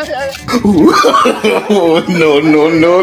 Oh, no, no, no,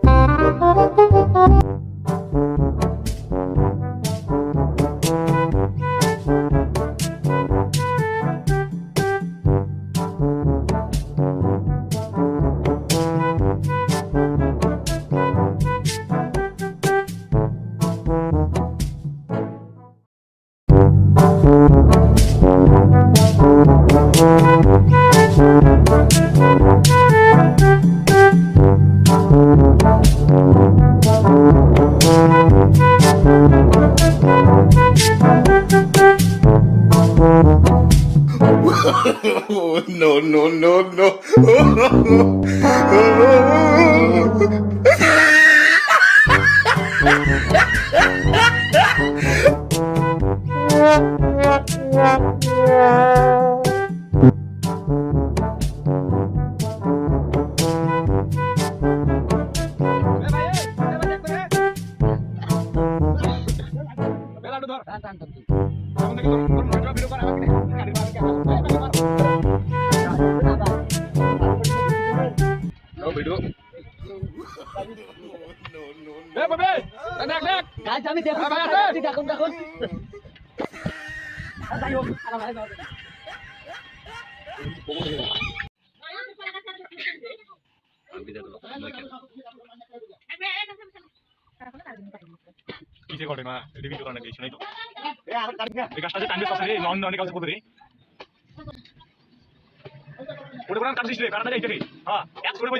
no, no, no, no. Tantan tentu. গাছ আমি দেখুন দেখুন দেখুন। কিসে না এটা করা নাকি শুনাই তো। এই গাছটা যে টাইম রে নন নন কাছে করে ওরে কোন কাজ দিছিস রে কাটা যাইতে রে। হ্যাঁ এক করে বই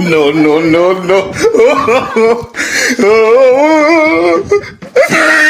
no, no, no, no.